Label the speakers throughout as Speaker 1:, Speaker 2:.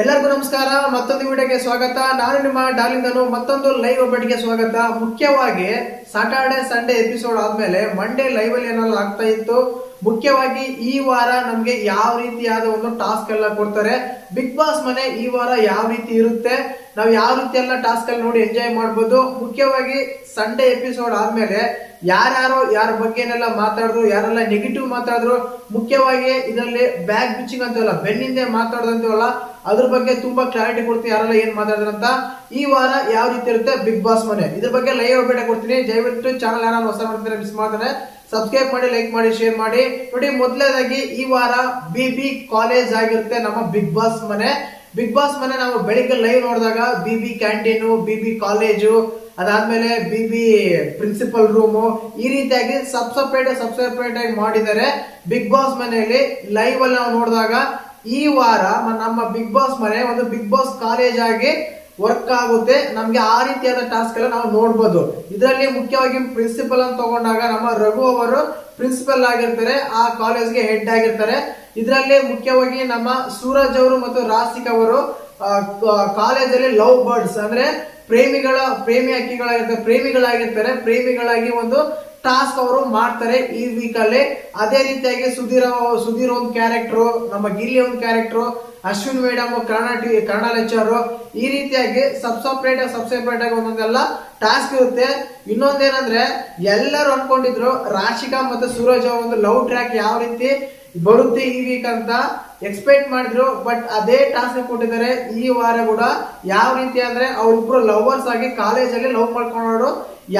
Speaker 1: ಎಲ್ಲರಿಗೂ ನಮಸ್ಕಾರ. ಮತ್ತೊಂದು ವಿಡಿಯೋಗೆ ಸ್ವಾಗತ. ನಾನು ನಿಮ್ಮ ಡಾಲಿಂದನು ಮತ್ತೊಂದು ಲೈವ್ ಒಬ್ಬಟ್ಟಿಗೆ ಸ್ವಾಗತ. ಮುಖ್ಯವಾಗಿ ಸಾಟರ್ಡೆ ಸಂಡೇ ಎಪಿಸೋಡ್ ಆದ್ಮೇಲೆ ಮಂಡೇ ಲೈವ್ ಅಲ್ಲಿ ಏನೆಲ್ಲ ಆಗ್ತಾ ಇತ್ತು. ಮುಖ್ಯವಾಗಿ ಈ ವಾರ ನಮ್ಗೆ ಯಾವ ರೀತಿಯಾದ ಒಂದು ಟಾಸ್ಕ್ ಎಲ್ಲ ಕೊಡ್ತಾರೆ. ಬಿಗ್ ಬಾಸ್ ಮನೆ ಈ ವಾರ ಯಾವ ರೀತಿ ಇರುತ್ತೆ? ನಾವು ಯಾವ ರೀತಿ ಎಲ್ಲ ಟಾಸ್ಕ್ ಅಲ್ಲಿ ನೋಡಿ ಎಂಜಾಯ್ ಮಾಡ್ಬೋದು. ಮುಖ್ಯವಾಗಿ ಸಂಡೇ ಎಪಿಸೋಡ್ ಆದ್ಮೇಲೆ ಯಾರ್ಯಾರು ಯಾರ ಬಗ್ಗೆನೆಲ್ಲ ಮಾತಾಡಿದ್ರು, ಯಾರೆಲ್ಲ ನೆಗೆಟಿವ್ ಮಾತಾಡಿದ್ರು, ಮುಖ್ಯವಾಗಿ ಇದರಲ್ಲಿ ಬ್ಯಾಗ್ ಬಿಚ್ಚಿಂಗ್ ಅಂತೀವಲ್ಲ ಬೆನ್ನಿಂದೆ ಮಾತಾಡೋದಂತೀವಲ್ಲ ಅದ್ರ ಬಗ್ಗೆ ತುಂಬಾ ಕ್ಲಾರಿಟಿ ಕೊಡ್ತೀನಿ, ಯಾರೆಲ್ಲ ಏನ್ ಅಂತ. ಈ ವಾರ ಯಾವ ರೀತಿ ಇರುತ್ತೆ? ಬಿಗ್ ಬಾಸ್ ಮನೆ. ಇದ್ರ ಬಗ್ಗೆ ಲೈವ್ ಅಪ್ಡೇಟ್ ಕೊಡ್ತೀನಿ. ದಯವಿಟ್ಟು ಚಾನಲ್ ಯಾರು ಹೊಸ ಮಾಡ್ತಾರೆ ಮಿಸ್ ಮಾಡ್ತಾರೆ. ಸಬ್ಸ್ಕ್ರೈಬ್ ಮಾಡಿ ಲೈಕ್ ಮಾಡಿ ಶೇರ್ ಮಾಡಿ. ನೋಡಿ, ಮೊದಲನೇದಾಗಿ ಈ ವಾರ ಬಿ ಬಿ ಕಾಲೇಜ್ ಆಗಿರುತ್ತೆ ನಮ್ಮ ಬಿಗ್ ಬಾಸ್ ಮನೆ. ಬಿಗ್ ಬಾಸ್ ಮನೆ ನಾವು ಬೆಳಿಗ್ಗೆ ಲೈವ್ ನೋಡಿದಾಗ B B canteen B B college ಅದಾದ್ಮೇಲೆ ಬಿ ಬಿ ಪ್ರಿನ್ಸಿಪಲ್ ರೂಮು ಈ ರೀತಿಯಾಗಿ ಸಬ್ ಸಪ್ರೇಟ್ ಸಬ್ ಸಪ್ರೇಟ್ ಆಗಿ ಮಾಡಿದ್ದಾರೆ. ಬಿಗ್ ಬಾಸ್ ಮನೆಯಲ್ಲಿ ಲೈವ್ ಅಲ್ಲಿ ನಾವು ನೋಡಿದಾಗ ಈ ವಾರ ನಮ್ಮ ಬಿಗ್ ಬಾಸ್ ಮನೆ ಒಂದು ಬಿಗ್ ಬಾಸ್ ಕಾಲೇಜ್ ಆಗಿ ವರ್ಕ್ ಆಗುತ್ತೆ. ನಮ್ಗೆ ಆ ರೀತಿಯಾದ ಟಾಸ್ಕ್ ಎಲ್ಲ ನಾವು ನೋಡ್ಬೋದು. ಇದರಲ್ಲಿ ಮುಖ್ಯವಾಗಿ ಪ್ರಿನ್ಸಿಪಲ್ ಅಂತ ತಗೊಂಡಾಗ ನಮ್ಮ ರಘು ಅವರು ಪ್ರಿನ್ಸಿಪಲ್ ಆಗಿರ್ತಾರೆ, ಆ ಕಾಲೇಜ್ಗೆ ಹೆಡ್ ಆಗಿರ್ತಾರೆ. ಇದರಲ್ಲಿ ಮುಖ್ಯವಾಗಿ ನಮ್ಮ ಸೂರಜ್ ಅವರು ಮತ್ತು ರಾಸಿಕ್ ಅವರು ಕಾಲೇಜಲ್ಲಿ ಲವ್ ಬರ್ಡ್ಸ್ ಅಂದ್ರೆ ಪ್ರೇಮಿಗಳ, ಪ್ರೇಮಿ ಹಕ್ಕಿಗಳಾಗಿರ್ತಾರೆ, ಪ್ರೇಮಿಗಳಾಗಿರ್ತಾರೆ. ಪ್ರೇಮಿಗಳಾಗಿ ಒಂದು ಟಾಸ್ಕ್ ಅವರು ಮಾಡ್ತಾರೆ ಈ ವೀಕಲ್ಲಿ ಅದೇ ರೀತಿಯಾಗಿ ಸುಧೀರ್ ಸುಧೀರ್ ಒಂದು ಕ್ಯಾರೆಕ್ಟರ್ ನಮ್ಮ ಗಿಲ್ಲಿ ಒಂದು character Ashwin madam, Kannada T, Kannada lecturer ಈ ರೀತಿಯಾಗಿ ಸಬ್ ಸಪ್ರೇಟ್ ಸಬ್ ಸಪ್ರೇಟ್ ಆಗಿ ಒಂದೊಂದೆಲ್ಲ ಟಾಸ್ಕ್ ಇರುತ್ತೆ. ಇನ್ನೊಂದೇನಂದ್ರೆ, ಎಲ್ಲರೂ ಅನ್ಕೊಂಡಿದ್ರು ರಾಶಿಕಾ ಮತ್ತೆ ಸೂರಜ್ ಅವರ ಒಂದು ಲವ್ ಟ್ರ್ಯಾಕ್ ಯಾವ ರೀತಿ ಬರುತ್ತೆ ಈ ವೀಕ್ ಅಂತ. ಎಕ್ಸ್ಪೆಕ್ಟ್ ಮಾಡಿದ್ರು ಬಟ್ ಅದೇ ಟಾಸ್ಕ್ ಕೊಟ್ಟಿದ್ದಾರೆ. ಈ ವಾರ ಕೂಡ ಯಾವ ರೀತಿ ಅಂದ್ರೆ ಅವ್ರಿಬ್ರು ಲವರ್ಸ್ ಆಗಿ ಕಾಲೇಜಲ್ಲಿ ಲವ್ ಮಾಡ್ಕೊಂಡು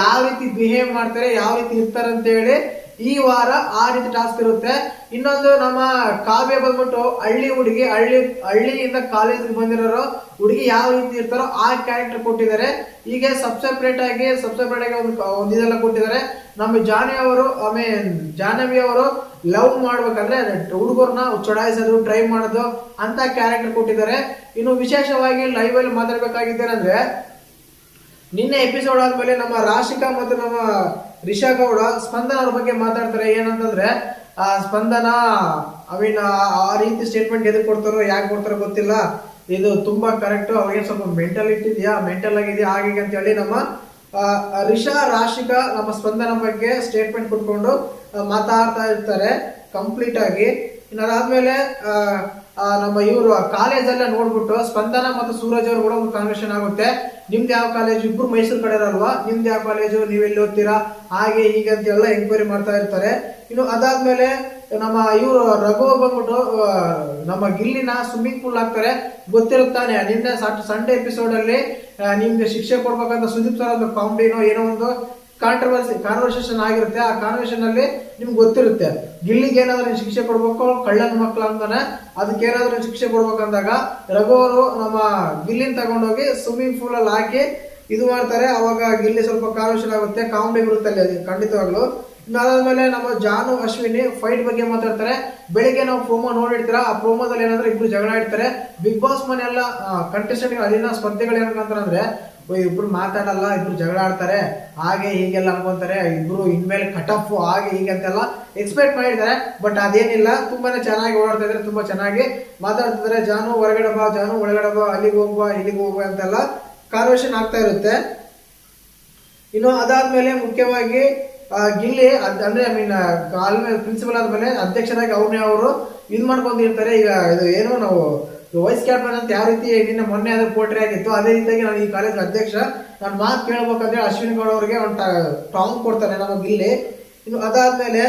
Speaker 1: ಯಾವ ರೀತಿ ಬಿಹೇವ್ ಮಾಡ್ತಾರೆ, ಯಾವ ರೀತಿ ಇರ್ತಾರೆ ಅಂತ ಹೇಳಿ ಈ ವಾರ ಆ ರೀತಿ ಟಾಸ್ಕ್ ಇರುತ್ತೆ. ಇನ್ನೊಂದು ನಮ್ಮ ಕಾವ್ಯ ಬಂದ್ಬಿಟ್ಟು ಹಳ್ಳಿ ಹುಡುಗಿ, ಹಳ್ಳಿ, ಹಳ್ಳಿಯಿಂದ ಕಾಲೇಜಿಗೆ ಬಂದಿರೋರು, ಹುಡುಗಿ ಯಾವ ರೀತಿ ಇರ್ತಾರೋ ಆ ಕ್ಯಾರೆಕ್ಟರ್ ಕೊಟ್ಟಿದ್ದಾರೆ. ಹೀಗೆ ಸಬ್ ಸಪ್ರೇಟ್ ಆಗಿ ಸಬ್ ಸಪ್ರೇಟ್ ಆಗಿ ಒಂದು ಒಂದು ಇದೆಲ್ಲ ಕೊಟ್ಟಿದ್ದಾರೆ. ನಮ್ಮ ಜಾನಿ ಅವರು ಆಮೇಲೆ ಜಾನವಿ ಅವರು ಲವ್ ಮಾಡ್ಬೇಕಂದ್ರೆ ಹುಡುಗರನ್ನ ಚುಡಾಯಿಸೋದು ಟ್ರೈ ಮಾಡೋದು ಅಂತ ಕ್ಯಾರೆಕ್ಟರ್ ಕೊಟ್ಟಿದ್ದಾರೆ. ಇನ್ನು ವಿಶೇಷವಾಗಿ ಲೈವ್ ಅಲ್ಲಿ ಮಾತಾಡ್ಬೇಕಾಗಿದ್ದೇನೆಂದ್ರೆ, ನಿನ್ನೆ ಎಪಿಸೋಡ್ ಆದ್ಮೇಲೆ ನಮ್ಮ ರಾಶಿಕಾ ಮತ್ತು ನಮ್ಮ ರಿಷಾ ಗೌಡ ಸ್ಪಂದನ ಅವ್ರ ಬಗ್ಗೆ ಮಾತಾಡ್ತಾರೆ. ಏನಂತಂದ್ರೆ, ಆ ಸ್ಪಂದನ ಐ ಮೀನ್ ಆ ರೀತಿ ಸ್ಟೇಟ್ಮೆಂಟ್ ಎದಕ್ಕೆ ಕೊಡ್ತಾರೋ, ಯಾಕೆ ಕೊಡ್ತಾರೋ ಗೊತ್ತಿಲ್ಲ. ಇದು ತುಂಬಾ ಕರೆಕ್ಟ್ ಅವ್ರಿಗೆ ಸ್ವಲ್ಪ ಮೆಂಟಲ್ ಇದೆಯಾ ಮೆಂಟಲ್ ಆಗಿದೆಯಾ? ಹಾಗೆ ಅಂತ ಹೇಳಿ ನಮ್ಮ ರಿಷಾ ರಾಶಿಕ ನಮ್ಮ ಸ್ಪಂದನ ಬಗ್ಗೆ ಸ್ಟೇಟ್ಮೆಂಟ್ ಕೊಟ್ಕೊಂಡು ಮಾತಾಡ್ತಾ ಇರ್ತಾರೆ. ಕಂಪ್ಲೀಟ್ ಆಗಿ. ಇನ್ನು ಅದಾದ್ಮೇಲೆ ನಮ್ಮ ಇವರು ಕಾಲೇಜಲ್ಲ ನೋಡ್ಬಿಟ್ಟು ಸ್ಪಂದನ ಮತ್ತು ಸೂರಜ್ ಅವರು ಕೂಡ ಒಂದು ಕಾನ್ವರ್ಸೇಷನ್ ಆಗುತ್ತೆ. ನಿಮ್ದು ಯಾವ ಕಾಲೇಜು ಇಬ್ರು ಮೈಸೂರು ಕಡೆ ಇರಲ್ವಾ? ನಿಮ್ದು ಯಾವ ಕಾಲೇಜು ನೀವೆಲ್ಲಿ ಓದ್ತೀರಾ? ಹಾಗೆ ಹೀಗೆ ಅಂತ ಎಲ್ಲ ಎಂಕ್ವೈರಿ ಮಾಡ್ತಾ ಇರ್ತಾರೆ. ಇನ್ನು ಅದಾದ್ಮೇಲೆ ನಮ್ಮ ಇವರು ರಘು ಬಂದ್ಬಿಟ್ಟು ನಮ್ಮ ಗಿಲ್ಲಿನ ಸ್ವಿಮ್ಮಿಂಗ್ ಪೂಲ್ ಹಾಕ್ತಾರೆ. ಗೊತ್ತಿರುತ್ತಾನೆ ನಿನ್ನೆ ಸಂಡೇ ಎಪಿಸೋಡ್ ಅಲ್ಲಿ ನಿಮ್ಗೆ ಶಿಕ್ಷೆ ಕೊಡ್ಬೇಕಂತ ಸುದೀಪ್ ಸರ್ ಒಂದು ಕಾಮಿಡಿನೋ ಏನೋ ಒಂದು ಕಾಂಟ್ರವರ್ಸಿ ಕಾನ್ವರ್ಸೇಷನ್ ಆಗಿರುತ್ತೆ. ಆ ಕಾನ್ವರ್ಸೇಷನ್ ಅಲ್ಲಿ ನಿಮ್ಗೆ ಗೊತ್ತಿರುತ್ತೆ. ಗಿಲ್ಲಿಗೆ ಏನಾದ್ರೂ ಶಿಕ್ಷೆ ಕೊಡ್ಬೇಕು, ಕಳ್ಳನ ಮಕ್ಳು ಅಂತಾನೆ, ಅದಕ್ಕೆ ಏನಾದ್ರೂ ಶಿಕ್ಷೆ ಕೊಡ್ಬೇಕಂದಾಗ ರಘು ಅವರು ನಮ್ಮ ಗಿಲ್ಲಿನ ತಗೊಂಡೋಗಿ ಸ್ವಿಮ್ಮಿಂಗ್ ಪೂಲ್ ಅಲ್ಲಿ ಹಾಕಿ ಇದು ಮಾಡ್ತಾರೆ. ಅವಾಗ ಗಿಲ್ಲಿ ಸ್ವಲ್ಪ ಕಾನ್ವರ್ಸೇಷನ್ ಆಗುತ್ತೆ. ಕಾಮಿಡಿ ಬರುತ್ತೆ ಅಲ್ಲಿ ಖಂಡಿತವಾಗ್ಲು. ಅದಾದ್ಮೇಲೆ ನಮ್ಮ ಜಾನು, ಅಶ್ವಿನಿ ಫೈಟ್ ಬಗ್ಗೆ ಮಾತಾಡ್ತಾರೆ. ಬೆಳಿಗ್ಗೆ ನಾವು ಪ್ರೋಮೋ ನೋಡಿರ್ತೀರ? ಆ ಪ್ರೋಮೋದಲ್ಲಿ ಏನಂದ್ರೆ ಇಬ್ರು ಜಗಳ ಇಡ್ತಾರೆ ಬಿಗ್ ಬಾಸ್ ಮನೆ ಎಲ್ಲ ಕಂಟೆಸ್ಟೆಂಟ್ ಅಲ್ಲಿನ ಸ್ಪರ್ಧೆಗಳು ಏನಂತಂದ್ರೆ ಇಬ್ರು ಮಾತಾಡಲ್ಲ, ಇಬ್ರು ಜಗಳ ಆಡ್ತಾರೆ, ಹಾಗೆ ಹೀಗೆಲ್ಲ ಅನ್ಕೊಂತಾರೆ, ಇಬ್ರು ಇನ್ಮೇಲೆ ಕಟ್ ಹಾಗೆ ಹೀಗೆ ಅಂತೆಲ್ಲ ಎಕ್ಸ್ಪೆಕ್ಟ್ ಮಾಡಿದ್ದಾರೆ. ಬಟ್ ಅದೇನಿಲ್ಲ, ತುಂಬಾನೇ ಚೆನ್ನಾಗಿ ಓಡಾಡ್ತಾ ಇದ್ರೆ ತುಂಬಾ ಚೆನ್ನಾಗಿ ಮಾತಾಡ್ತಿದ್ದಾರೆ ಜಾನು, ಹೊರಗಡೆ ಬಾ, ಜಾನು, ಒಳಗಡೆ ಬಾ, ಅಲ್ಲಿಗೆ ಹೋಗುವ ಇಲ್ಲಿಗೆ ಹೋಗುವ ಅಂತೆಲ್ಲ ಕಾನ್ವರ್ಷನ್ ಆಗ್ತಾ ಇರುತ್ತೆ. ಇನ್ನು ಅದಾದ್ಮೇಲೆ ಮುಖ್ಯವಾಗಿ ಗಿಲ್ಲಿ, ಅದ್- ಅಂದ್ರೆ ಐ ಮೀನ್ ಆಲ್ಮೇ ಪ್ರಿನ್ಸಿಪಲ್ ಆದ್ಮೇಲೆ ಅಧ್ಯಕ್ಷರಾಗಿ ಅವ್ರನ್ನೇ ಅವರು ಇದ್ ಮಾಡ್ಕೊಂಡಿರ್ತಾರೆ ಈಗ ಇದು ಏನು ನಾವು ವೈಸ್ ಕ್ಯಾಪ್ಟನ್ ಅಂತ ಯಾವ ರೀತಿ ನಿನ್ನೆ ಮೊನ್ನೆ ಅದು ಪೋಟ್ರಿ ಆಗಿತ್ತು, ಅದೇ ರೀತಿಯಾಗಿ ನಾನು ಈ ಕಾಲೇಜ್ ಅಧ್ಯಕ್ಷ, ನಾನು ಮಾತು ಕೇಳ್ಬೇಕಂದ್ರೆ ಅಶ್ವಿನಿ ಗೌಡ ಅವ್ರಿಗೆ ಒಂದು ಟಾಂಗ್ ಕೊಡ್ತಾರೆ ನಮಗೆ ಇಲ್ಲಿ. ಇನ್ನು ಅದಾದ್ಮೇಲೆ,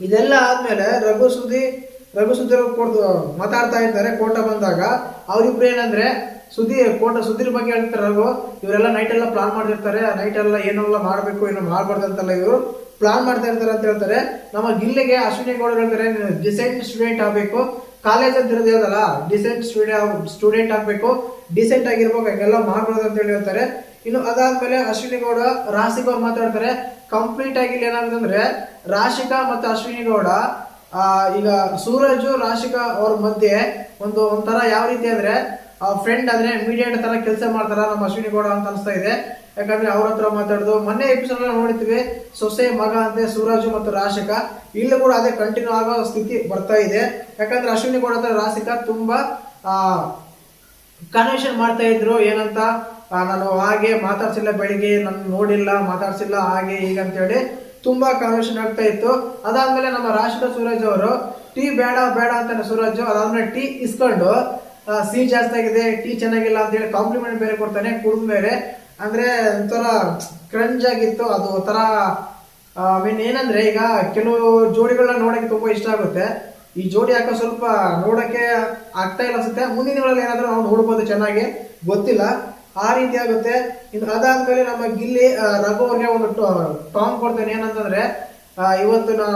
Speaker 1: ಇದೆಲ್ಲ ಆದ್ಮೇಲೆ ರಘು ಸುದ್ದಿ ರಘು ಸುದ್ದಿ ಕೊಡ್ದು ಮಾತಾಡ್ತಾ ಇರ್ತಾರೆ ಕೋಟ ಬಂದಾಗ. ಅವ್ರಿಬ್ರು ಏನಂದ್ರೆ, ಸುದ್ದಿ, ಕೋಟ ಸುದ್ದಿರ ಬಗ್ಗೆ ಹೇಳ್ತಾರೆ ರಘು, ಇವರೆಲ್ಲ ನೈಟ್ ಎಲ್ಲ ಪ್ಲಾನ್ ಮಾಡಿರ್ತಾರೆ ನೈಟ್ ಎಲ್ಲ ಏನೆಲ್ಲ ಮಾಡಬೇಕು ಏನೋ ಮಾಡ್ಬಾರ್ದು ಅಂತಲ್ಲ ಇವರು. ಪ್ಲಾನ್ ಮಾಡ್ತಾ ಇರ್ತಾರೆ ಅಂತ ಹೇಳ್ತಾರೆ. ನಮ್ಮ ಗಿಲ್ಲಿಗೆ ಅಶ್ವಿನಿ ಗೌಡ ಹೇಳ್ತಾರೆ ಡಿಸೆಂಟ್ ಸ್ಟೂಡೆಂಟ್ ಆಗ್ಬೇಕು. ಕಾಲೇಜ್ ಅಂತ ಇರೋದು ಡಿಸೆಂಟ್ ಸ್ಟೂಡೆಂಟ್ ಸ್ಟೂಡೆಂಟ್ ಆಗ್ಬೇಕು. ಡಿಸೆಂಟ್ ಆಗಿರ್ಬೇಕು, ಹಂಗೆಲ್ಲ ಮಾಡ್ಬೋದು ಅಂತ ಹೇಳಿ ಹೇಳ್ತಾರೆ. ಇನ್ನು ಅದಾದ್ಮೇಲೆ ಅಶ್ವಿನಿ ಗೌಡ ರಾಶಿಕ್ ಅವ್ರು ಮಾತಾಡ್ತಾರೆ. ಕಂಪ್ಲೀಟ್ ಆಗಿ ಇಲ್ಲಿ ಏನಾಗುತ್ತೆ ಅಂದ್ರೆ ರಾಶಿಕಾ ಮತ್ತು ಅಶ್ವಿನಿ ಗೌಡ ಈಗ ಸೂರಜ್, ರಾಶಿಕಾ ಅವ್ರ ಮಧ್ಯೆ ಒಂದು ಒಂಥರ ಯಾವ ರೀತಿ ಅಂದ್ರೆ ಫ್ರೆಂಡ್ ಅಂದ್ರೆ ಮೀಡಿಯೇಟ್ ತರ ಕೆಲಸ ಮಾಡ್ತಾರ, ನಮ್ಮ ಅಶ್ವಿನಿ ಗೌಡ ಅಂತ ಅನಿಸ್ತಾ ಇದೆ. ಯಾಕಂದ್ರೆ ಅವ್ರ ಹತ್ರ ಮಾತಾಡೋದು. ಮೊನ್ನೆ ಎಪಿಸೋಡ್ ನೋಡಿದ್ವಿ, ಸೊಸೆ ಮಗ ಅಂತೆ ಸೂರಜ್ ಮತ್ತು ರಾಶಿಕ. ಇಲ್ಲಿ ಕೂಡ ಅದೇ ಕಂಟಿನ್ಯೂ ಆಗೋ ಸ್ಥಿತಿ ಬರ್ತಾ ಇದೆ. ಯಾಕಂದ್ರೆ ಅಶ್ವಿನಿ ಗೌಡ ಹತ್ರ ರಾಶಿಕ ತುಂಬಾ ಕನ್ವೆನ್ಷನ್ ಮಾಡ್ತಾ ಇದ್ರು. ಏನಂತ? ನಾನು ಹಾಗೆ ಮಾತಾಡ್ಸಿಲ್ಲ ಬೆಳಿಗ್ಗೆ, ನಾನು ನೋಡಿಲ್ಲ, ಮಾತಾಡ್ಸಿಲ್ಲ ಹಾಗೆ ಹೀಗೆ ಅಂತೇಳಿ ತುಂಬಾ ಕನ್ವರ್ಷನ್ ಆಗ್ತಾ ಇತ್ತು. ಅದಾದ್ಮೇಲೆ ನಮ್ಮ ರಾಶಿಕ ಸೂರಜ್ ಅವರು, ಟೀ ಬೇಡ ಬೇಡ ಅಂತಾನೆ ಸೂರಜ್. ಅದಾದ್ಮೇಲೆ ಟೀ ಇಸ್ಕೊಂಡು ಸಿಹಿ ಜಾಸ್ತಿ ಆಗಿದೆ ಟೀ ಚೆನ್ನಾಗಿಲ್ಲ ಅಂತ ಹೇಳಿ ಕಾಂಪ್ಲಿಮೆಂಟ್ ಬೇರೆ ಕೊಡ್ತಾನೆ ಕುಡಿದ ಮೇಲೆ ಅಂದ್ರೆ ಒಂಥರ ಕ್ರಂಜ್ ಆಗಿತ್ತು, ಅದು ಒಂಥರ ಮೀನ್ ಏನಂದ್ರೆ ಈಗ ಕೆಲವು ಜೋಡಿಗಳನ್ನ ನೋಡಕ್ಕೆ ತುಂಬಾ ಇಷ್ಟ ಆಗುತ್ತೆ. ಈ ಜೋಡಿ ಯಾಕೋ ಸ್ವಲ್ಪ ನೋಡಕ್ಕೆ ಆಗ್ತಾ ಇಲ್ಲ ಅನ್ಸುತ್ತೆ. ಮುಂದಿನ ದಿನಗಳಲ್ಲಿ ಏನಾದ್ರೂ ನಾವು ನೋಡ್ಬೋದು ಚೆನ್ನಾಗಿ. ಗೊತ್ತಿಲ್ಲ. ಆ ರೀತಿ ಆಗುತ್ತೆ. ಇನ್ನು ಅದಾದ್ಮೇಲೆ ನಮ್ಮ ಗಿಲ್ಲಿ ರಘು ಅವ್ರಿಗೆ ಒಂದು ಟಾಂಗ್ ಕೊಡ್ತೇನೆ. ಏನಂತಂದ್ರೆ ಇವತ್ತು ನಾ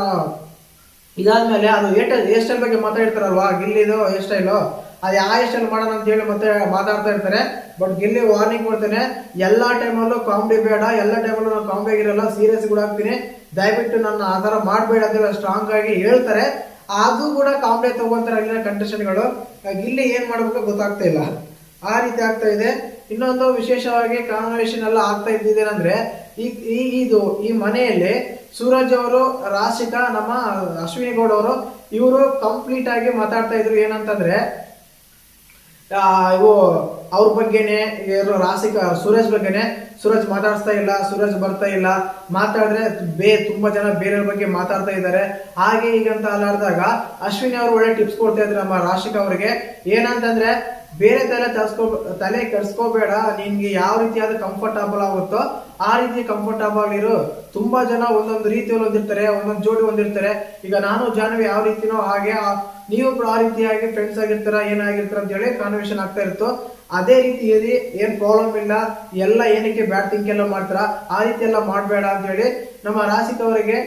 Speaker 1: ಇದಾದ್ಮೇಲೆ ಅದು ಏಟ ಹೇರ್ ಸ್ಟೈಲ್ ಬಗ್ಗೆ ಮಾತಾಡ್ತಾರಲ್ವಾ? ಗಿಲ್ಲಿದು ಹೇರ್ ಸ್ಟೈಲು ಅದು ಸ್ಟೈಲ್ ಮಾಡೋಣ ಅಂತ ಹೇಳಿ ಮತ್ತೆ ಮಾತಾಡ್ತಾ ಇರ್ತಾರೆ. ಬಟ್ ಗಿಲ್ಲಿ ವಾರ್ನಿಂಗ್ ಕೊಡ್ತೇನೆ, ಎಲ್ಲಾ ಟೈಮಲ್ಲೂ ಕಾಮಿಡಿ ಬೇಡ, ಎಲ್ಲ ಟೈಮಲ್ಲೂ ನಾನು ಕಾಮಿಡಿ ಆಗಿರಲ್ಲ ಸೀರಿಯಸ್ ಕೂಡ ಆಗ್ತೀನಿ. ದಯವಿಟ್ಟು ನನ್ನ ಆ ಥರ ಮಾಡಬೇಡ ಅಂತ ಸ್ಟ್ರಾಂಗ್ ಆಗಿ ಹೇಳ್ತಾರೆ. ಅದು ಕೂಡ ಕಾಮಿಡಿ ತಗೊಂತಾರೆ ಅಲ್ಲಿನ ಕಂಟೆಸ್ಟೆಂಟ್ಗಳು ಗಿಲ್ಲಿ ಏನು ಮಾಡ್ಬೇಕು ಗೊತ್ತಾಗ್ತಾ ಇಲ್ಲ. ಆ ರೀತಿ ಆಗ್ತಾ ಇದೆ. ಇನ್ನೊಂದು ವಿಶೇಷವಾಗಿ ಕಾನ್ವರ್ಸೇಷನ್ ಎಲ್ಲ ಆಗ್ತಾ ಇದ್ದಿದ್ದೇನೆಂದ್ರೆ ಈ ಇದು, ಈ ಮನೆಯಲ್ಲಿ ಸೂರಜ್ ಅವರು, ರಾಶಿಕಾ, ನಮ್ಮ ಅಶ್ವಿನಿ ಗೌಡ ಅವರು ಇವರು ಕಂಪ್ಲೀಟ್ ಆಗಿ ಮಾತಾಡ್ತಾ ಇದ್ರು ಏನಂತಂದ್ರೆ ಇವು ಅವ್ರ ಬಗ್ಗೆನೆ, ಇವರು ರಾಸಿಕ, ಸೂರಜ್ ಬಗ್ಗೆನೆ, ಸೂರಜ್ ಮಾತಾಡಿಸ್ತಾ ಇಲ್ಲ, ಸೂರಜ್ ಬರ್ತಾ ಇಲ್ಲ, ಮಾತಾಡಿದ್ರೆ ಬೇ, ತುಂಬಾ ಜನ ಬೇರೆಯವ್ರ ಬಗ್ಗೆ ಮಾತಾಡ್ತಾ ಇದ್ದಾರೆ. ಹಾಗೆ ಈಗ ಅಂತ ಅಲ್ಲಾಡ್ದಾಗ ಅಶ್ವಿನಿ ಅವರು ಒಳ್ಳೆ ಟಿಪ್ಸ್ ಕೊಡ್ತಾ ಇದ್ರು ನಮ್ಮ ರಾಶಿಕ ಅವರಿಗೆ. ಏನಂತಂದ್ರೆ, ಬೇರೆ ತಲೆ ತರ್ಸ್ಕೋ, ತಲೆ ಕೆಡ್ಸ್ಕೋಬೇಡ, ನಿನ್ಗೆ ಯಾವ ರೀತಿಯಾದ ಕಂಫರ್ಟಬಲ್ ಆಗುತ್ತೋ ಆ ರೀತಿ ಕಂಫರ್ಟಬಲ್ ಇರು ತುಂಬಾ ಜನ ಒಂದೊಂದು ರೀತಿಯಲ್ಲಿ ಹೊಂದಿರ್ತಾರೆ ಒಂದೊಂದು ಜೋಡಿ ಹೊಂದಿರ್ತಾರೆ ಈಗ ನಾನು, ಜಾನ್ವಿ ಯಾವ ರೀತಿನೋ ಹಾಗೆ ನೀವು ಕೂಡ ಆ ರೀತಿಯಾಗಿ ಫ್ರೆಂಡ್ಸ್ ಆಗಿರ್ತೀರ, ಏನಾಗಿರ್ತೀರ ಅಂತ ಹೇಳಿ ಕಾನ್ವರ್ಸೇಷನ್ ಆಗ್ತಾ ಇರುತ್ತೋ, ಅದೇ ರೀತಿಯಲ್ಲಿ ಏನು ಪ್ರಾಬ್ಲಮ್ ಇಲ್ಲ, ಎಲ್ಲ ಏನಕ್ಕೆ ಬ್ಯಾಡ್ ಥಿಂಕ್ ಎಲ್ಲ ಮಾಡ್ತಾರ, ಆ ರೀತಿ ಎಲ್ಲ ಮಾಡಬೇಡ ಅಂತ ಹೇಳಿ ನಮ್ಮ ರಾಸಿಕ್ ಅವರಿಗೆ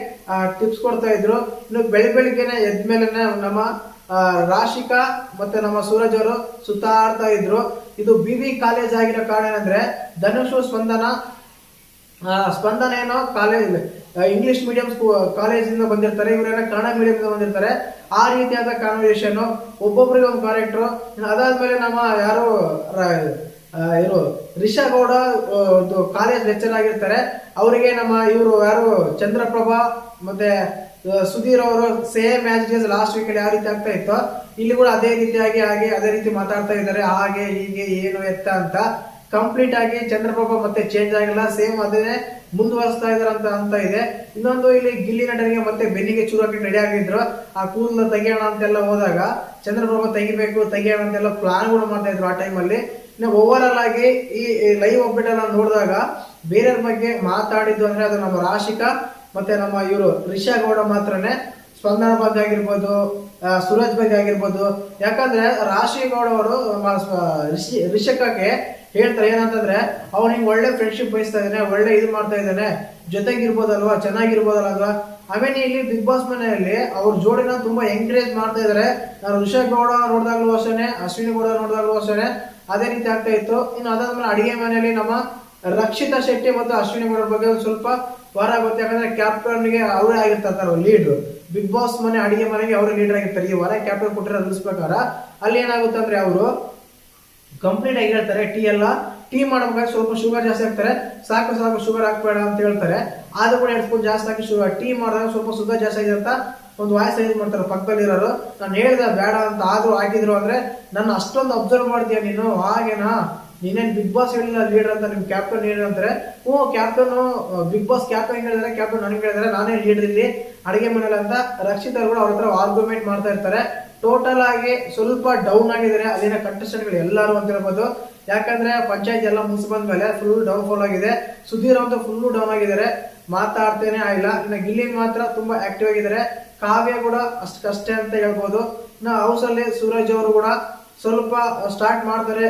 Speaker 1: ಟಿಪ್ಸ್ ಕೊಡ್ತಾ ಇದ್ರು. ಇನ್ನು ಬೆಳಿ ಬೆಳಿಗ್ಗೆನೆ ಎದ್ಮೇಲೆ ನಮ್ಮ ರಾಶಿಕ ರಾಶಿಕಾ ಮತ್ತೆ ನಮ್ಮ ಸೂರಜ್ ಅವರು ಸುತ್ತಾಡ್ತಾ ಇದ್ರು. ಇದು ಬಿ ವಿ ಕಾಲೇಜ್ ಆಗಿರೋ ಕಾರಣ ಏನಂದ್ರೆ, ಧನುಷ್ ಸ್ಪಂದನ ಸ್ಪಂದನ ಏನೋ ಕಾಲೇಜ್ ಇಂಗ್ಲಿಷ್ ಮೀಡಿಯಂ ಕಾಲೇಜಿಂದ ಬಂದಿರ್ತಾರೆ. ಇವರೆಲ್ಲ ಕನ್ನಡ ಮೀಡಿಯಂ ಬಂದಿರ್ತಾರೆ. ಆ ರೀತಿಯಾದ ಕಾನ್ವರ್ಸೇಷನ್ ಒಬ್ಬೊಬ್ಬರಿಗೆ ಒಂದು ಕ್ಯಾರೆಕ್ಟರ್ ಅದಾದ್ಮೇಲೆ ನಮ್ಮ ಯಾರು ಏನು ರಿಷಾ ಗೌಡ ಒಂದು ಕಾಲೇಜ್ ಲೆಕ್ಚರ್ ಆಗಿರ್ತಾರೆ. ಅವರಿಗೆ ನಮ್ಮ ಇವರು ಯಾರು, ಚಂದ್ರಪ್ರಭಾ ಮತ್ತೆ ಸುಧೀರ್ ಅವರು ಸೇಮ್ ಆಸ್ ಲಾಸ್ಟ್ ವೀಕ್ ಯಾವ ರೀತಿ ಆಗ್ತಾ ಇತ್ತು. ಇಲ್ಲಿ ಕೂಡ ಅದೇ ರೀತಿಯಾಗಿ ಹಾಗೆ, ಅದೇ ರೀತಿ ಮಾತಾಡ್ತಾ ಇದ್ದಾರೆ. ಹಾಗೆ, ಹೀಗೆ, ಏನು, ಎತ್ತ ಅಂತ. ಕಂಪ್ಲೀಟ್ ಆಗಿ ಚಂದ್ರಬಾಬು ಮತ್ತೆ ಚೇಂಜ್ ಆಗಿಲ್ಲ ಸೇಮ್ ಅದೇ ಮುಂದುವರಿಸ್ತಾ ಇದಾರೆ ಅಂತ ಇದೆ. ಇನ್ನೊಂದು ಇಲ್ಲಿ ಗಿಲ್ಲಿ ನಟನಿಗೆ ಮತ್ತೆ ಬೆನ್ನಿಗೆ ಚೂರಾಕಿ ರೆಡಿ ಆಗಿದ್ರು. ಆ ಕೂದಲ ತೆಗಿಯೋಣ ಅಂತೆಲ್ಲ ಹೋದಾಗ ಚಂದ್ರಬಾಬು ತೆಗಿಬೇಕು, ತೆಗಿಯೋಣ ಅಂತೆಲ್ಲ ಪ್ಲಾನ್ ಕೂಡ ಮಾಡ್ತಾ ಇದ್ರು ಆ ಟೈಮಲ್ಲಿ ಇನ್ನು ಓವರ್ ಆಲ್ ಆಗಿ ಈ ಲೈವ್ ಒಬ್ಬಿಟ್ಟೆಲ್ಲ ನೋಡಿದಾಗ ಬೇರೆಯವ್ರ ಬಗ್ಗೆ ಮಾತಾಡಿದ್ದು ಅಂದ್ರೆ ಅದು ನಮ್ಮ ರಾಶಿಕಾ ಮತ್ತೆ ನಮ್ಮ ಇವರು ರಿಷಾ ಗೌಡ ಮಾತ್ರನೇ. ಸ್ಪಂದನ ಬಗ್ಗೆ ಆಗಿರ್ಬೋದು ಸೂರಜ್ ಬಗ್ಗೆ ಆಗಿರ್ಬೋದು. ಯಾಕಂದ್ರೆ ರಾಶಿ ಗೌಡ ಅವರು ರಿಷಿ- ರಿಷಕಕ್ಕೆ ಹೇಳ್ತಾರೆ ಏನಂತಂದ್ರೆ, ಅವ್ನು ಹಿಂಗೆ ಒಳ್ಳೆ ಫ್ರೆಂಡ್ಶಿಪ್ ಬಯಸ್ತಾ ಇದ್ದಾನೆ, ಒಳ್ಳೆ ಇದು ಮಾಡ್ತಾ ಇದ್ದಾನೆ, ಜೊತೆಗಿರ್ಬೋದಲ್ವಾ ಚೆನ್ನಾಗಿರ್ಬೋದಲ್ವಾ ಆಮೇಲೆ ಇಲ್ಲಿ ಬಿಗ್ ಬಾಸ್ ಮನೆಯಲ್ಲಿ ಅವ್ರ ಜೋಡಿನ ತುಂಬಾ ಎಂಕರೇಜ್ ಮಾಡ್ತಾ ಇದಾರೆ. ನಾನು ಋಷಭ್ ಗೌಡ ನೋಡಿದಾಗ್ಲೂ ಅಷ್ಟೇನೆ, ಅಶ್ವಿನಿ ಗೌಡ ನೋಡಿದಾಗ್ಲೂ ಅಷ್ಟೇನೆ, ಅದೇ ರೀತಿ ಆಗ್ತಾ ಇತ್ತು. ಇನ್ನು ಅದಾದ್ಮೇಲೆ ಅಡಿಗೆ ಮನೆಯಲ್ಲಿ ನಮ್ಮ ರಕ್ಷಿತಾ ಶೆಟ್ಟಿ ಮತ್ತು ಅಶ್ವಿನಿ ಗೌಡರ ಬಗ್ಗೆ ಸ್ವಲ್ಪ ವಾರ ಆಗುತ್ತೆ. ಯಾಕಂದ್ರೆ ಕ್ಯಾಪ್ಟನ್ಗೆ ಅವರೇ ಆಗಿರ್ತಾರೆ ಲೀಡ್ರು ಬಿಗ್ ಬಾಸ್ ಮನೆ ಅಡಿಗೆ ಮನೆಗೆ ಅವರೇ ಲೀಡರ್ ಆಗಿರ್ತಾರೆ. ಈ ವಾರ ಕ್ಯಾಪ್ಟನ್ ಕೊಟ್ಟಿರೋ ರೂಲ್ಸ್ ಪ್ರಕಾರ. ಅಲ್ಲಿ ಏನಾಗುತ್ತೆ ಅಂದ್ರೆ ಅವರು ಕಂಪ್ಲೀಟ್ ಆಗಿ ಹೇಳ್ತಾರೆ ಟೀ ಎಲ್ಲ. ಟೀ ಮಾಡ್ಬೇಕಾದ್ರೆ ಸ್ವಲ್ಪ ಶುಗರ್ ಜಾಸ್ತಿ ಹಾಕ್ತಾರೆ. ಸಾಕು ಸಾಕು ಶುಗರ್ ಹಾಕ್ಬೇಡ ಅಂತ ಹೇಳ್ತಾರೆ. ಆದ್ರೂ ಕೂಡ ಎರಡು ಸ್ಪೂನ್ ಜಾಸ್ತಿ ಹಾಕಿ ಶುಗರ್ ಟೀ ಮಾಡಿದಾಗ ಸ್ವಲ್ಪ ಶುಗರ್ ಜಾಸ್ತಿ ಆಗಿದೆ ಅಂತ ಒಂದು ವಾಯ್ಸ್ ಇದು ಮಾಡ್ತಾರೆ ಪಕ್ಕದಲ್ಲಿರೋರು. ನಾನು ಹೇಳ್ದೆ ಬೇಡ ಅಂತ ಆದ್ರೂ ಹಾಕಿದ್ರು ಅಂದ್ರೆ ನನ್ನ ಅಷ್ಟೊಂದು ಅಬ್ಸರ್ವ್ ಮಾಡ್ತೀಯ ನೀನು? ಹಾಗೇನಾ? ನೀನೇನು ಬಿಗ್ ಬಾಸ್ ಹೇಳಿಲ್ಲ ಲೀಡರ್ ಅಂತ ನಿಮ್ ಕ್ಯಾಪ್ಟನ್ ಲೀಡರ್ ಅಂತಾರೆ. ಹ್ಞೂ ಕ್ಯಾಪ್ಟನ್ ಬಿಗ್ ಬಾಸ್ ಕ್ಯಾಪ್ಟನ್ ಹೇಳಿದ್ರೆ? ಕ್ಯಾಪ್ಟನ್ ನನಗೆ ಹೇಳಿದ್ರೆ. ನಾನೇ ಲೀಡರ್ ಇಲ್ಲಿ. ಅಡುಗೆ ಮನೇಲಿ ಅಂತ ರಕ್ಷಿತ್ ಅವ್ರು ಕೂಡ ಅವ್ರ ಹತ್ರ ಆರ್ಗ್ಯುಮೆಂಟ್ ಮಾಡ್ತಾ ಇರ್ತಾರೆ. ಟೋಟಲ್ ಆಗಿ ಸ್ವಲ್ಪ ಡೌನ್ ಆಗಿದ್ದಾರೆ. ಅಲ್ಲಿನ ಕಂಟೆಸ್ಟೆಂಟ್ಗಳು ಎಲ್ಲರೂ ಅಂತ ಹೇಳ್ಬೋದು. ಯಾಕಂದ್ರೆ ಪಂಚಾಯತ್ ಎಲ್ಲ ಮುಗಿಸ್ ಬಂದ್ಮೇಲೆ ಫುಲ್ ಡೌನ್ ಫಾಲ್ ಆಗಿದೆ. ಸುಧೀರ್ ಅಂತ ಫುಲ್ ಡೌನ್ ಆಗಿದ್ದಾರೆ. ಮಾತಾಡ್ತೇನೆ ಆಗಿಲ್ಲ. ಇನ್ನು ಗಿಲ್ಲಿ ಮಾತ್ರ ತುಂಬಾ ಆಕ್ಟಿವ್ ಆಗಿದ್ದಾರೆ. ಕಾವ್ಯ ಕೂಡ ಅಷ್ಟಕ್ಕಷ್ಟೇ ಅಂತ ಹೇಳ್ಬೋದು. ಇನ್ನು ಹೌಸ್ ಅಲ್ಲಿ ಸೂರಜ್ ಅವರು ಕೂಡ ಸ್ವಲ್ಪ ಸ್ಟಾರ್ಟ್ ಮಾಡ್ತಾರೆ.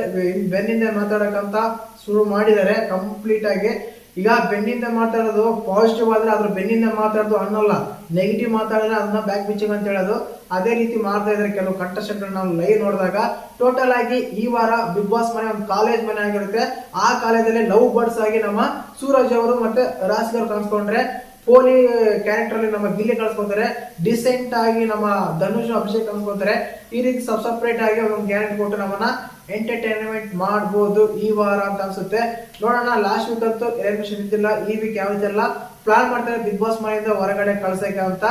Speaker 1: ಬೆನ್ನಿಂದ ಮಾತಾಡಕ್ಕಂತ ಶುರು ಮಾಡಿದ್ದಾರೆ. ಕಂಪ್ಲೀಟ್ ಆಗಿ ಈಗ ಬೆನ್ನಿಂದ ಮಾತಾಡೋದು ಪಾಸಿಟಿವ್ ಆದ್ರೆ ಅದ್ರ ಬೆನ್ನಿಂದ ಮಾತಾಡೋದು ಅನ್ನಲ್ಲ. ನೆಗೆಟಿವ್ ಮಾತಾಡಿದ್ರೆ ಅದನ್ನ ಬ್ಯಾಕ್ ಬಿಚ್ಚಿಂಗ್ ಅಂತ ಹೇಳೋದು. ಅದೇ ರೀತಿ ಮಾಡ್ತಾ ಇದ್ದಾರೆ ಕೆಲವು ಕಟ್ಟ ನಾವು ಲೈವ್ ನೋಡಿದಾಗ ಟೋಟಲ್ ಆಗಿ ಈ ವಾರ ಬಿಗ್ ಬಾಸ್ ಮನೆ ಒಂದು ಕಾಲೇಜ್ ಮನೆ ಆಗಿರುತ್ತೆ. ಆ ಕಾಲೇಜಲ್ಲಿ ಲವ್ ಬರ್ಡ್ಸ್ ಆಗಿ ನಮ್ಮ ಸೂರಜ್ ಅವರು ಮತ್ತೆ ರಾಸಿಗರು ಕಾಣಿಸ್ಕೊಂಡ್ರೆ ಪೋಲಿ ಕ್ಯಾರೆಕ್ಟರ್ ಅಲ್ಲಿ ನಮ್ಮ ಗಿಲ್ಲಿ ಕಳ್ಸ್ಕೊತಾರೆ ಡಿಸೆಂಟ್ ಆಗಿ ನಮ್ಮ ಧನುಷ್, ಅಭಿಷೇಕ್ ಕಳ್ಸ್ಕೊತಾರೆ ಈ ರೀತಿ ಸಬ್ ಸಪ್ರೇಟ್ ಆಗಿ ಒಂದು ಗ್ಯಾರಂಟಿ ಕೊಟ್ಟು ನಮ್ಮನ್ನ ಎಂಟರ್ಟೈನ್ಮೆಂಟ್ ಮಾಡ್ಬೋದು ಈ ವಾರ ಅಂತ ಅನ್ಸುತ್ತೆ. ನೋಡೋಣ ಲಾಸ್ಟ್ ವೀಕ್ ಅಂತೂ ಎಲಿಮಿನೇಷನ್ ಇದ್ದಿಲ್ಲ, ಈ ವೀಕ್ ಯಾವ ಎಲ್ಲ ಪ್ಲಾನ್ ಮಾಡ್ತಾರೆ ಬಿಗ್ ಬಾಸ್ ಮನೆಯಿಂದ ಹೊರಗಡೆ ಕಳ್ಸಕ್ಕೆ ಅಂತ.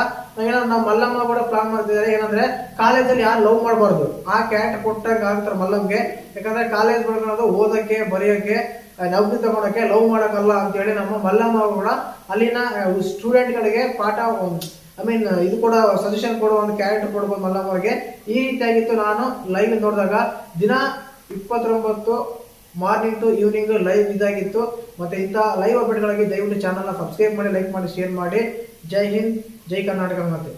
Speaker 1: ಏನೋ ನಮ್ಮ ಮಲ್ಲಮ್ಮ ಕೂಡ ಪ್ಲಾನ್ ಮಾಡ್ತಿದ್ದಾರೆ. ಏನಂದ್ರೆ, ಕಾಲೇಜಲ್ಲಿ ಯಾರು ಲವ್ ಮಾಡಬಾರ್ದು. ಆ ಕ್ಯಾರೆಕ್ಟರ್ ಕೊಟ್ಟಾಗ ಆಗ್ತಾರೆ ಮಲ್ಲಮ್ಗೆ? ಯಾಕಂದ್ರೆ ಕಾಲೇಜ್ ಬರೋದು ಓದಕ್ಕೆ ಬರೆಯೋಕೆ ನೌಕರಿ ತಗೊಳಕ್ಕೆ ಲವ್ ಮಾಡೋಕ್ಕಲ್ಲ ಅಂತ ಹೇಳಿ ನಮ್ಮ ಮಲ್ಲಮ್ಮ ಕೂಡ ಅಲ್ಲಿನ ಸ್ಟೂಡೆಂಟ್ ಗಳಿಗೆ ಪಾಠ ಐ ಮೀನ್ ಇದು ಕೂಡ ಸಜೆಷನ್ ಕೊಡುವ ಒಂದು ಕ್ಯಾರೆಕ್ಟರ್ ಕೊಡ್ಬೋದು ಮಲ್ಲಮ್ಮ ಅವ್ರಿಗೆ. ಈ ರೀತಿಯಾಗಿತ್ತು ನಾನು ಲೈವ್ ನೋಡಿದಾಗ ದಿನ ಇಪ್ಪತ್ತೊಂಬತ್ತು ಮಾರ್ನಿಂಗ್ ಟು ಈವ್ನಿಂಗ್ ಲೈವ್ ಇದಾಗಿತ್ತು. ಮತ್ತೆ ಇಂಥ ಲೈವ್ ಅಪ್ಡೇಟ್ಗಳಿಗೆ ದಯವಿಟ್ಟು ಚಾನಲ್ನ ಸಬ್ಸ್ಕ್ರೈಬ್ ಮಾಡಿ ಲೈಕ್ ಮಾಡಿ ಶೇರ್ ಮಾಡಿ. ಜೈ ಹಿಂದ್, ಜೈ ಕರ್ನಾಟಕ ಮತ್ತೆ